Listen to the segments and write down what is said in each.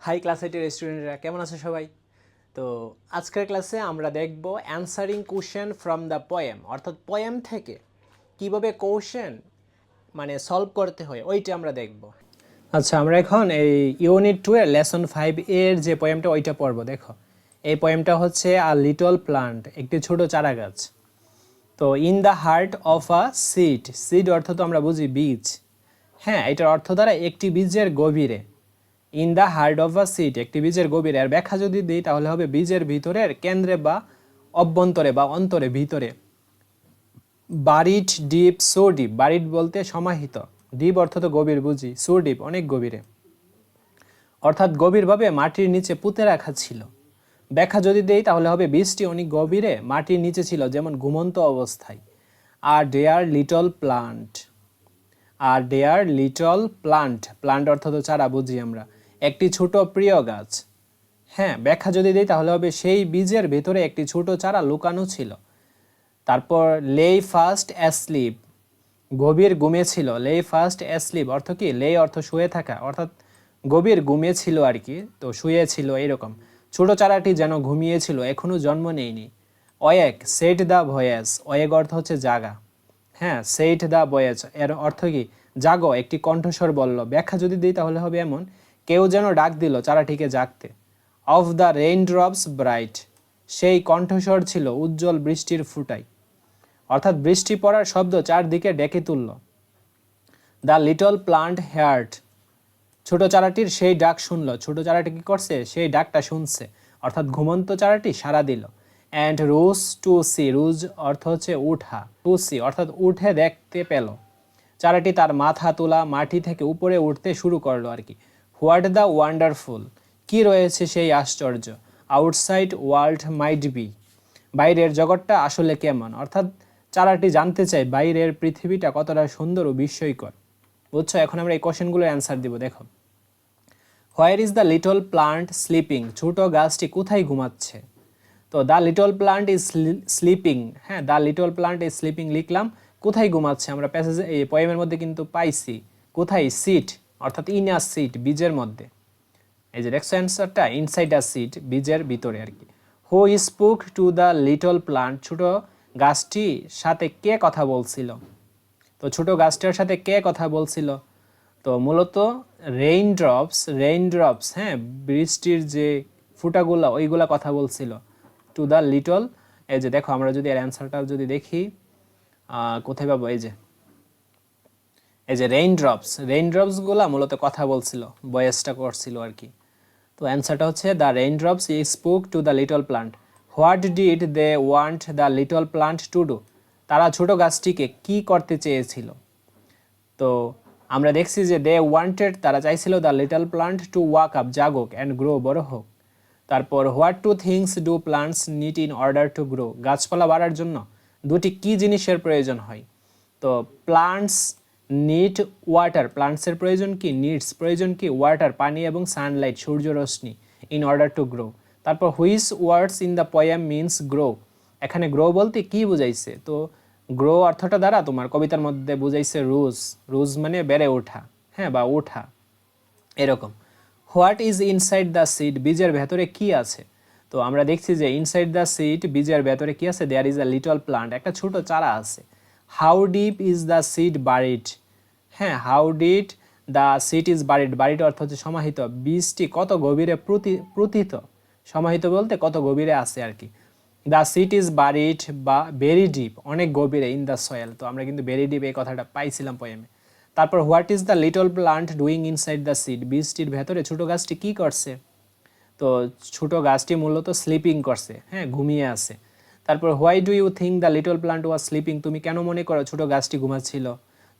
High class এইটের স্টুডেন্টরা কেমন আছে সবাই? তো আজকের ক্লাসে আমরা দেখব answering question from the poem অর্থাৎ পোয়েম থেকে কীভাবে কোশ্চেন মানে সলভ করতে হয়, ওইটা আমরা দেখব। আচ্ছা আমরা এখন এই ইউনিট টু এর লেসন ফাইভ এর যে পোয়েমটা ওইটা পড়ব, দেখো। এই পোয়েমটা হচ্ছে আ লিটল প্লান্ট একটি ছোট চারা গাছ তো in the heart of a seed seed অর্থ তো আমরা বুঝি বীজ। হ্যাঁ এটার অর্থ দ্বারা একটি বীজের গভীরে। In the heart of a seed একটি বীজের গভীরে। আর ব্যাখ্যা যদি দিই, তাহলে হবে বীজের ভিতরের কেন্দ্রে বা অভ্যন্তরে বা অন্তরে, ভিতরে। Buried deep, so deep. Buried বলতে সমাহিত। ডিপ অর্থ তো গভীর, বুঝি। সো ডিপ, অনেক গভীরে। অর্থাৎ গভীরভাবে মাটির নিচে পুঁতে রাখা ছিল। ব্যাখ্যা যদি দেই, তাহলে হবে বীজটি অনেক গভীরে মাটির নিচে ছিল, যেমন ঘুমন্ত অবস্থায়। আর ডেয়ার লিটল প্লান্ট আর ডেয়ার লিটল প্লান্ট প্লান্ট অর্থ তো চারা, বুঝি আমরা। একটি ছোট প্রিয় গাছ। হ্যাঁ ব্যাখ্যা যদি দিই তাহলে হবে সেই বীজের ভেতরে একটি ছোট চারা লুকানো ছিল। তারপর লেই ফার্স্ট অ্যাসলিপ। গভীর গুমে ছিল। লেই ফার্স্ট অ্যাসলিপ অর্থ কি? লেই অর্থ শুয়ে থাকা। অর্থাৎ গভীর গুমে ছিল আর কি। তো শুয়ে ছিল এইরকম ছোট চারাটি যেন ঘুমিয়েছিল এখনও জন্ম নেয়নি। Awake, said the voice. Awake অর্থ হচ্ছে জাগা। হ্যাঁ সেইট দ্য বয়েজ এর অর্থ কি? জাগো, একটি কণ্ঠস্বর বলল। ব্যাখ্যা যদি দিই তাহলে হবে এমন। কেউ যেন ডাক দিল চারাটিকে জাগতে। Of the rain drops bright সেই কণ্ঠস্বর ছিল উজ্জ্বল বৃষ্টির ফুটাই। অর্থাৎ বৃষ্টি পড়ার শব্দ চারদিকে ডেকে তুলল। দ্য লিটল প্লান্ট হেয়ার্ট ছোট চারাটির সেই ডাক শুনলো। ছোট চারাটি কি করছে? সেই ডাকটা শুনছে। অর্থাৎ ঘুমন্ত চারাটি সাড়া দিল। And rouse to see rouse অর্থ হচ্ছে উঠা টু সি অর্থাৎ উঠে দেখতে পেল। চারাটি তার মাথা তোলা মাটি থেকে উপরে উঠতে শুরু করল আর কি। What the wonderful? কি রয়েছে সেই আশ্চর্য? Outside world might be. বাইরের জগৎটা আসলে কেমন? অর্থাৎ চারাটি জানতে চায় বাইরের পৃথিবীটা কতটা সুন্দর ও বিস্ময়কর। বুঝছ? এখন আমরা এই কোশ্চেনগুলোর অ্যান্সার দিব, দেখো। Where is the little plant sleeping? ছোট গাছটি কোথায় ঘুমাচ্ছে? তো the little plant is sleeping. হ্যাঁ the little plant is sleeping লিখলাম। কোথায় ঘুমাচ্ছে? আমরা প্যাসেজ, এই পোয়েমের মধ্যে কিন্তু পাইছি। কোথায়? সিট। অর্থাৎ ইন আ সিট বীজের মধ্যে। এই যে দেখছ অ্যান্সারটা ইনসাইড আ সিট বীজের ভিতরে আর কি। Who spoke to the little plant ছোট গাছটির সাথে কে কথা বলছিল? তো ছোট গাছটার সাথে কে কথা বলছিল? তো মূলত রেইন ড্রপস রেইন ড্রপস হ্যাঁ বৃষ্টির যে ফুটাগুলো, ওইগুলা কথা বলছিল টু দ্য লিটল এই যে দেখো, আমরা যদি এর অ্যান্সারটা যদি দেখি কোথায় পাবো? এই যে এই যে রেইন ড্রপস রেইন ড্রপসগুলো মূলত কথা বলছিল, বয়েসটা করছিল আর কি। তো অ্যান্সারটা হচ্ছে the rain drops E spoke to the little plant what did they want the little plant to do তারা ছোট গাছটিকে কি করতে চেয়েছিল? তো আমরা দেখছি যে দে ওয়ান্টেড তারা চাইছিল the little plant to wake up জাগুক and grow বড় হোক। তারপর what two things do plants need in order to grow গাছপালা বাড়ার জন্য দুটি কি জিনিসের প্রয়োজন হয়? তো প্লান্টস নিট ওয়াটার, প্লান্টসের প্রয়োজন কি? নিডস প্রয়োজন কি? ওয়াটার, পানি এবং সানলাইট, সূর্য রশ্মি ইন অর্ডার টু গ্রো তারপর which words in the poem means grow এখানে গ্রো বলতে কি বুঝাইছে? তো গ্রো অর্থটা দ্বারা তোমার কবিতার মধ্যে বুঝাইছে রুজ রুজ মানে বেড়ে ওঠা হ্যাঁ বা ওঠা। এরকম। What is inside the seed বীজের ভেতরে কি আছে? তো আমরা দেখছি যে ইনসাইড দ্য সিড বীজের ভেতরে কি আছে? There is a little plant একটা ছোট চারা আছে। How deep is the seed buried হ্যাঁ how did the seed is buried buried অর্থ হচ্ছে সমাহিত। বীজটি কত গভীরে প্রতিত সমাহিত বলতে কত গভীরে আছে আর কি? দ্য সিট ইজ বারিড বা ভেরি ডিপ অনেক গভীরে ইন দ্য সয়েল তো আমরা কিন্তু ভেরি ডিপ এই কথাটা পাইছিলাম পোয়েমে তারপর what is the little plant doing inside the seed বীজটির ভেতরে ছোট গাছটি কি করছে? তো ছোট গাছটি মূলত স্লিপিং করছে। হ্যাঁ ঘুমিয়ে আছে। তারপর why do you think the little plant was sleeping তুমি কেন মনে করো ছোট গাছটি ঘুমাচ্ছিল?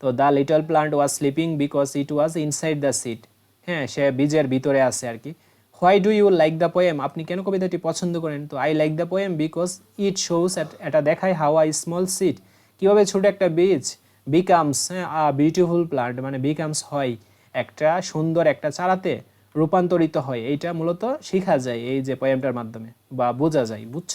তো the little plant was sleeping because it was inside the seed হ্যাঁ সে বীজের ভিতরে আছে আর কি। Why do you like the poem আপনি কেন কবিতাটি পছন্দ করেন? তো I like the poem because it shows এটা দেখায় হাউ আই স্মল সিট কীভাবে ছোট একটা বীজ বিকামস আ বিউটিফুল প্লান্ট মানে বিকামস হয়, একটা সুন্দর একটা চারাতে রূপান্তরিত হয়। এইটা মূলত শেখা যায় এই যে পোয়েমটার মাধ্যমে, বা বোঝা যায়, বুঝছ?